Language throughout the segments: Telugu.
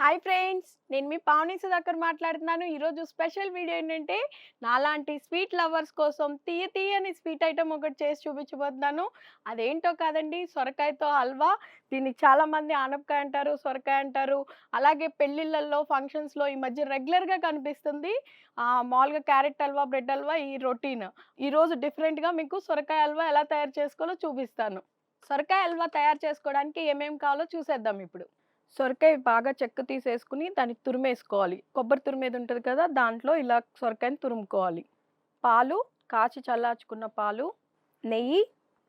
Hi friends! నేను మీ పావని సుధాకర్ మాట్లాడుతున్నాను. ఈరోజు స్పెషల్ వీడియో ఏంటంటే నాలాంటి స్వీట్ లవర్స్ కోసం తీయ తీయని స్వీట్ ఐటమ్ ఒకటి చేసి చూపించబోతున్నాను. అదేంటో కాదండి సొరకాయతో హల్వా. దీన్ని చాలామంది ఆనపకాయ అంటారు సొరకాయ అంటారు. అలాగే పెళ్ళిళ్ళల్లో ఫంక్షన్స్లో ఈ మధ్య రెగ్యులర్గా కనిపిస్తుంది ఆ, మామూలుగా క్యారెట్ హల్వా బ్రెడ్ హల్వా ఈ రొటీన్. ఈరోజు డిఫరెంట్గా మీకు సొరకాయ హల్వా ఎలా తయారు చేసుకోవాలో చూపిస్తాను. సొరకాయ హల్వా తయారు చేసుకోవడానికి ఏమేమి కావాలో చూసేద్దాం ఇప్పుడు. సొరకాయ బాగా చెక్క తీసేసుకుని దాన్ని తురిమేసుకోవాలి. కొబ్బరి తురిమేది ఉంటుంది కదా దాంట్లో ఇలా సొరకాయని తురుముకోవాలి. పాలు కాచి చల్లార్చుకున్న పాలు నెయ్యి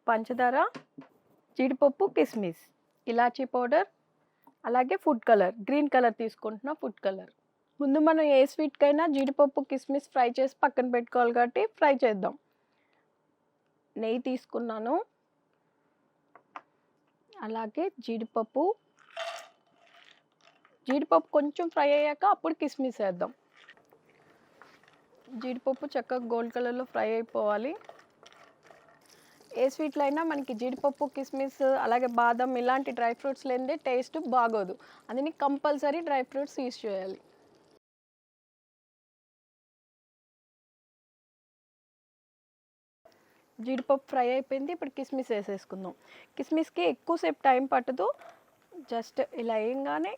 పంచదార జీడిపప్పు కిస్మిస్ ఇలాచీ పౌడర్ అలాగే ఫుడ్ కలర్ గ్రీన్ కలర్ తీసుకుంటున్న ఫుడ్ కలర్. ముందు మనం ఏ స్వీట్కైనా జీడిపప్పు కిస్మిస్ ఫ్రై చేసి పక్కన పెట్టుకోవాలి కాబట్టి ఫ్రై చేద్దాం. నెయ్యి తీసుకున్నాను. అలాగే జీడిపప్పు జీడిపప్పు కొంచెం ఫ్రై అయ్యాక అప్పుడు కిస్మిస్ వేద్దాం. జీడిపప్పు చక్కగా గోల్డ్ కలర్లో ఫ్రై అయిపోవాలి. ఏ స్వీట్లో అయినా మనకి జీడిపప్పు కిస్మిస్ అలాగే బాదం ఇలాంటి డ్రై ఫ్రూట్స్ లేనిదే టేస్ట్ బాగోదు. అందుని కంపల్సరీ డ్రై ఫ్రూట్స్ యూస్ చేయాలి. జీడిపప్పు ఫ్రై అయిపోయింది. ఇప్పుడు కిస్మిస్ వేసేసుకుందాం. కిస్మిస్కి ఎక్కువసేపు టైం పట్టదు. జస్ట్ ఇలా వేయంగానే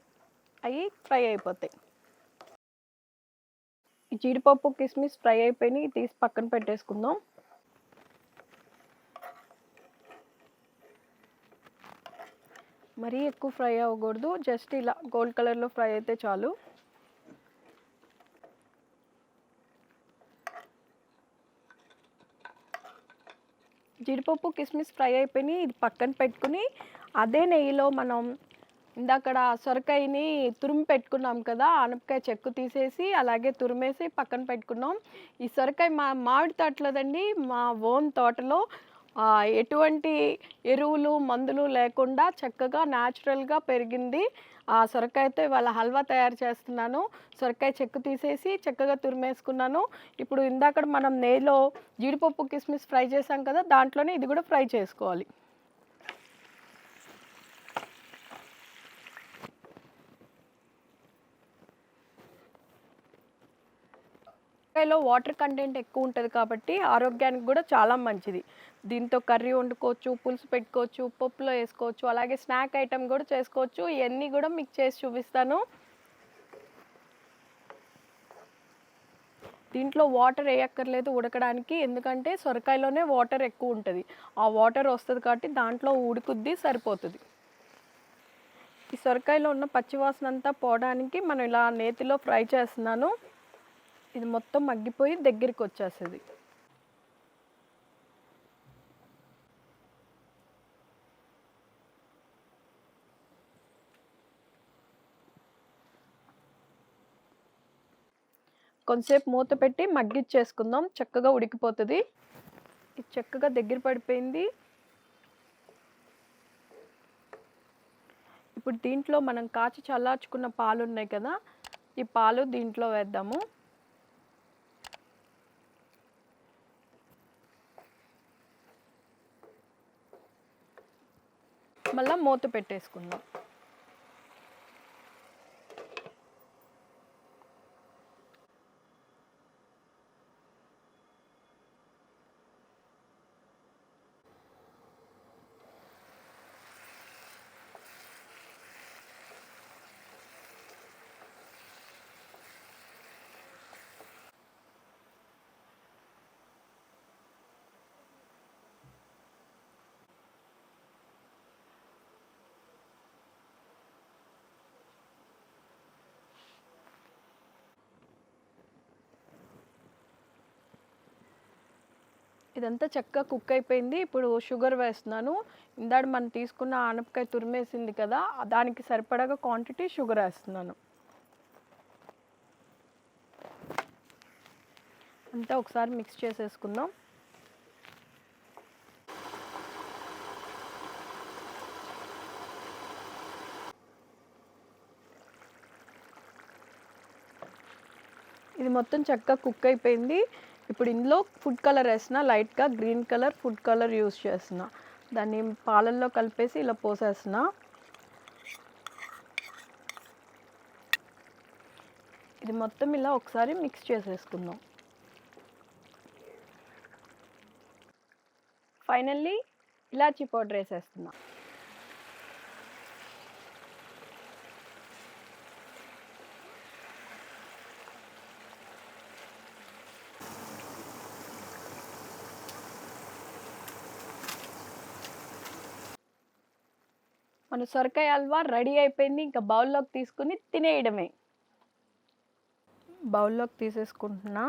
అవి ఫ్రై అయిపోతాయి. జీడిపప్పు కిస్మిస్ ఫ్రై అయిపోయినాయి. తీసి పక్కన పెట్టేసుకుందాం. మరీ ఎక్కువ ఫ్రై అవ్వకూడదు. జస్ట్ ఇలా గోల్డ్ కలర్లో ఫ్రై అయితే చాలు. జీడిపప్పు కిస్మిస్ ఫ్రై అయిపోయినాయి. ఇది పక్కన పెట్టుకుని అదే నెయ్యిలో మనం ఇందాకడ సొరకాయని తురిమి పెట్టుకున్నాం కదా ఆనపకాయ చెక్కు తీసేసి అలాగే తురిమేసి పక్కన పెట్టుకున్నాం. ఈ సొరకాయ మా మామిడి తోటలోదండి మా ఓన్ తోటలో ఎటువంటి ఎరువులు మందులు లేకుండా చక్కగా న్యాచురల్గా పెరిగింది. ఆ సొరకాయతో ఇవాళ హల్వా తయారు చేస్తున్నాను. సొరకాయ చెక్కు తీసేసి చక్కగా తురిమేసుకున్నాను. ఇప్పుడు ఇందాక మనం నేలో జీడిపప్పు కిస్మిస్ ఫ్రై చేసాం కదా దాంట్లోనే ఇది కూడా ఫ్రై చేసుకోవాలి. సొరకాయలో వాటర్ కంటెంట్ ఎక్కువ ఉంటుంది కాబట్టి ఆరోగ్యానికి కూడా చాలా మంచిది. దీంతో కర్రీ వండుకోవచ్చు పులుసు పెట్టుకోవచ్చు పప్పులో వేసుకోవచ్చు అలాగే స్నాక్ ఐటమ్ కూడా చేసుకోవచ్చు. ఇవన్నీ కూడా మీకు చేసి చూపిస్తాను. దీంట్లో వాటర్ వేయక్కర్లేదు ఉడకడానికి ఎందుకంటే సొరకాయలోనే వాటర్ ఎక్కువ ఉంటుంది. ఆ వాటర్ వస్తుంది కాబట్టి దాంట్లో ఉడుకుద్ది సరిపోతుంది. ఈ సొరకాయలో ఉన్న పచ్చివాసన అంతా పోవడానికి మనం ఇలా నేతిలో ఫ్రై చేస్తున్నాను. ఇది మొత్తం మగ్గిపోయి దగ్గరికి వచ్చేస్తుంది. కొంతసేపు మూత పెట్టి మగ్గిచ్చేసుకుందాం. చక్కగా ఉడికిపోతుంది. ఇది చక్కగా దగ్గర పడిపోయింది. ఇప్పుడు దీంట్లో మనం కాచి చల్లార్చుకున్న పాలు ఉన్నాయి కదా ఈ పాలు దీంట్లో వేద్దాము. మళ్ళీ మూత పెట్టేసుకుందాం. ఇదంతా చక్కగా కుక్ అయిపోయింది. ఇప్పుడు షుగర్ వేస్తున్నాను. ఇందాక మనం తీసుకున్న ఆనపకాయ తురిమేసింది కదా దానికి సరిపడగా క్వాంటిటీ షుగర్ వేస్తున్నాను. అంతా ఒకసారి మిక్స్ చేసేసుకుందాం. ఇది మొత్తం చక్కగా కుక్ అయిపోయింది. ఇప్పుడు ఇందులో ఫుడ్ కలర్ వేసిన లైట్గా green colour food colour use చేసిన. దాన్ని పాలల్లో కలిపేసి ఇలా పోసేసిన. ఇది మొత్తం ఇలా ఒకసారి మిక్స్ చేసేసుకుందాం. ఫైనల్లీ ఇలాచీ పౌడర్ వేసేస్తున్నాం. మన సొరకాయ హల్వా రెడీ అయిపోయింది. ఇంకా బౌల్లోకి తీసుకుని తినేయడమే. బౌల్లోకి తీసేసుకుంటున్నా.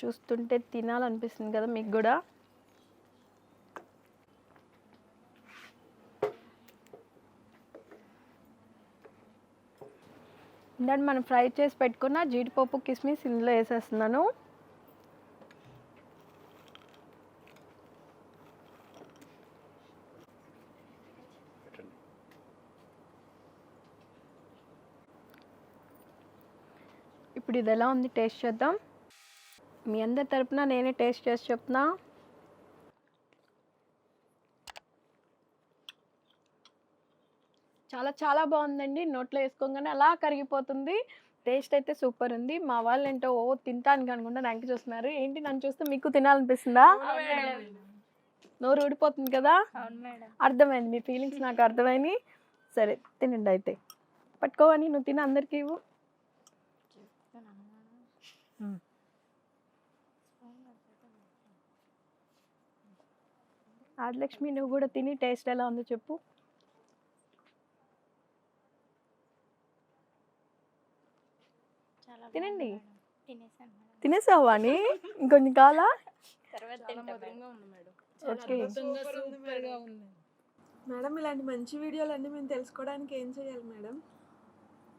చూస్తుంటే తినాలనిపిస్తుంది కదా మీకు కూడా. ఇందాక మనం ఫ్రై చేసి పెట్టుకున్న జీడిపప్పు కిస్మిస్ ఇందులో వేసేస్తున్నాను. ఇప్పుడు ఇది ఎలా ఉంది? టేస్ట్ చేద్దాం. మీ అందరి తరపున నేనే టేస్ట్ చేసి చెప్తున్నా. చాలా చాలా బాగుందండి. నోట్లో వేసుకోగానే అలా కరిగిపోతుంది. టేస్ట్ అయితే సూపర్ ఉంది. మా వాళ్ళు ఏంటో ఓ తింటాను అనుకుంటా నాకు చూస్తున్నారు. ఏంటి? నన్ను చూస్తే మీకు తినాలనిపిస్తుందా? నోరు ఊడిపోతుంది కదా? అర్థమైంది. మీ ఫీలింగ్స్ నాకు అర్థమైంది. సరే తినండి అయితే. పట్టుకోవని నువ్వు తిన అందరికీ ఇవ్వు. ఆదిలక్ష్మి నువ్వు కూడా తిని టేస్ట్ ఎలా ఉందో చెప్పు. చాలా తినండి. తినేసావా అని? ఇంకొంచెం కావాలా? మధురంగా ఉంది మేడం. ఓకే. సూపర్గా ఉంది. మేడం ఇలాంటి మంచి వీడియోలన్నీ మేము తెలుసుకోవడానికి ఏం చేయాలి మేడం?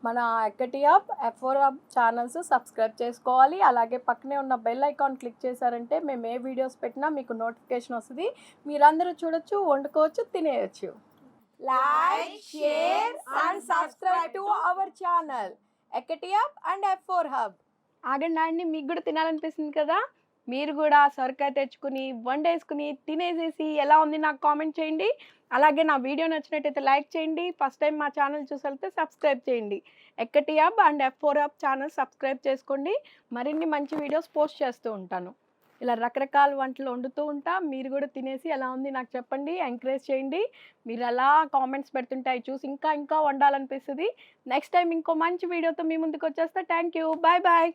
మన ఎక్కటి app F four four app channels subscribe చేసుకోవాలి. అలాగే పక్కనే ఉన్న బెల్ ఐకాన్ క్లిక్ చేశారంటే మేము ఏ వీడియోస్ పెట్టినా మీకు నోటిఫికేషన్ వస్తుంది. మీరందరూ చూడొచ్చు వండుకోవచ్చు తినేయచ్చు. Like share and subscribe to our channel ఎక్కటి app and F four hub ఆగండి ఆగండి మీకు కూడా తినాలనిపిస్తుంది కదా? మీరు కూడా సొరకాయ తెచ్చుకుని వండేసుకుని తినేసేసి ఎలా ఉంది నాకు కామెంట్ చేయండి. అలాగే నా వీడియో నచ్చినట్టయితే లైక్ చేయండి. ఫస్ట్ టైం మా ఛానల్ చూసెళ్తే సబ్స్క్రైబ్ చేయండి. ఎక్కటి app and F four app channel subscribe చేసుకోండి. మరిన్ని మంచి వీడియోస్ పోస్ట్ చేస్తూ ఉంటాను. ఇలా రకరకాల వంటలు వండుతూ ఉంటా. మీరు కూడా తినేసి ఎలా ఉంది నాకు చెప్పండి. ఎంకరేజ్ చేయండి. మీరు అలా కామెంట్స్ పెడుతుంటే చూసి ఇంకా ఇంకా వండాలనిపిస్తుంది. నెక్స్ట్ టైం ఇంకో మంచి వీడియోతో మీ ముందుకు వచ్చేస్తా. Thank you bye bye